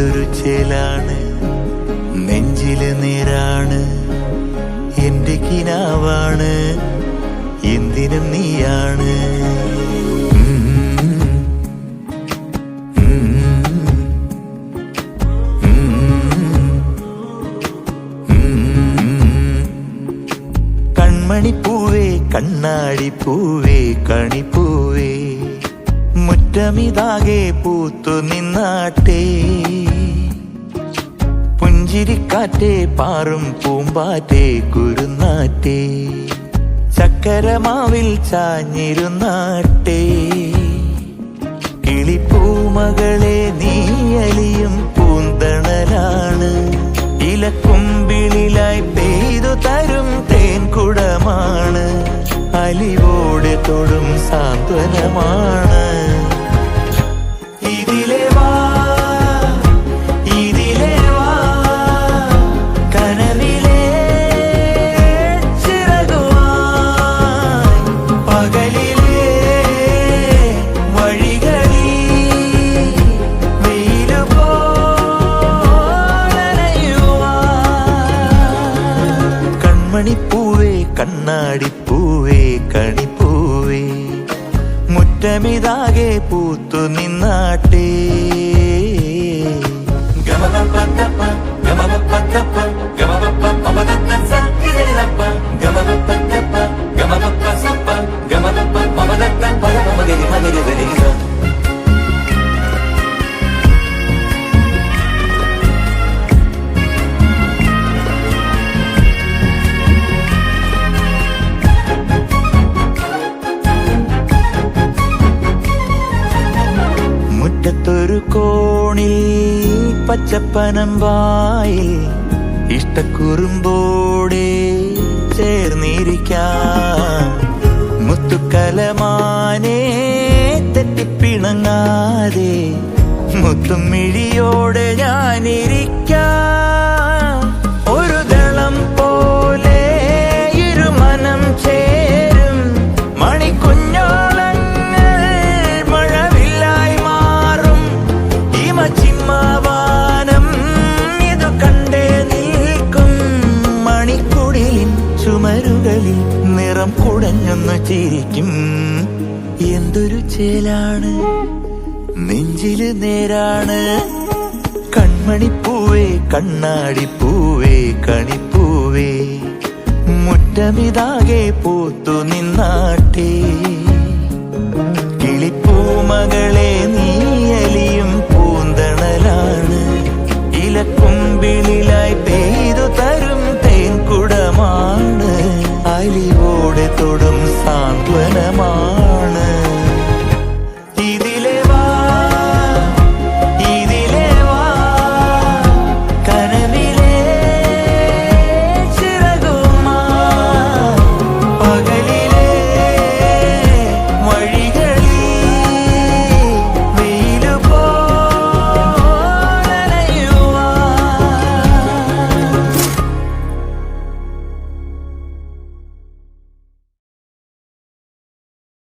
എന്തൊരു ചേലാണ്? നെഞ്ചിൽ നീരാണ്. എന്റെ കിനാവാണ്. എന്തിനും നീയാണ്. കൺമണിപ്പൂവേ കണ്ണാടിപ്പൂവേ കണിപ്പൂവേ മുറ്റമിതാകെ പൂത്തു നിന്നാട്ടെ. പുഞ്ചിരിക്കാറ്റേ പാറും പൂമ്പാറ്റേ കുരുന്നാറ്റേ. ചക്കരമാവിൽ ചാഞ്ഞിരുന്നാട്ടേ കിളിപ്പൂമകളെ നീയലിയും പൂന്തണലാണ്. ഇലക്കുമ്പിളിലായി പെയ്തു തരും തേൻകുടമാണ് അലിവോടെ തൊടും സാന്ത്വനമാണ്. കൺമണിപ്പൂവേ കണ്ണാടിപ്പൂവേ കണിപ്പൂവേ മുറ്റമിതാകെ പൂത്തു നിന്നാട്ടേ ഗമപപ്പത്തപ്പ, മുറ്റത്തൊരു കോണിൽ പച്ചപ്പനമ്പായിൽ ഇഷ്ടക്കുറുമ്പോടെ ചേർന്നിരിക്കാം. തെറ്റിപ്പിണങ്ങാതെ മുത്തും മിഴിയോടെ ഞാനിരിക്കാം. ഒരു ദളം പോലെ ഇരുമനം ചേരും. മണിക്കുഞ്ഞോളങ്ങൾ മഴവില്ലായി മാറും. ഹിമചിമ്മാവാനം ഇതു കണ്ടേ നിൽക്കും. മണിക്കുടിലിൻ ചുമരുകളിൽ നിറം കുടഞ്ഞൊന്നു ചിരിക്കും. എന്തൊരു ചേലാണ്? നെഞ്ചിൽ നേരാണ്. കൺമണിപ്പൂവേ കണ്ണാടിപ്പൂവേ കണിപ്പൂവേ മുറ്റമിതാകെ പൂത്തു നിന്നാട്ടേ. കിളിപ്പൂമകളെ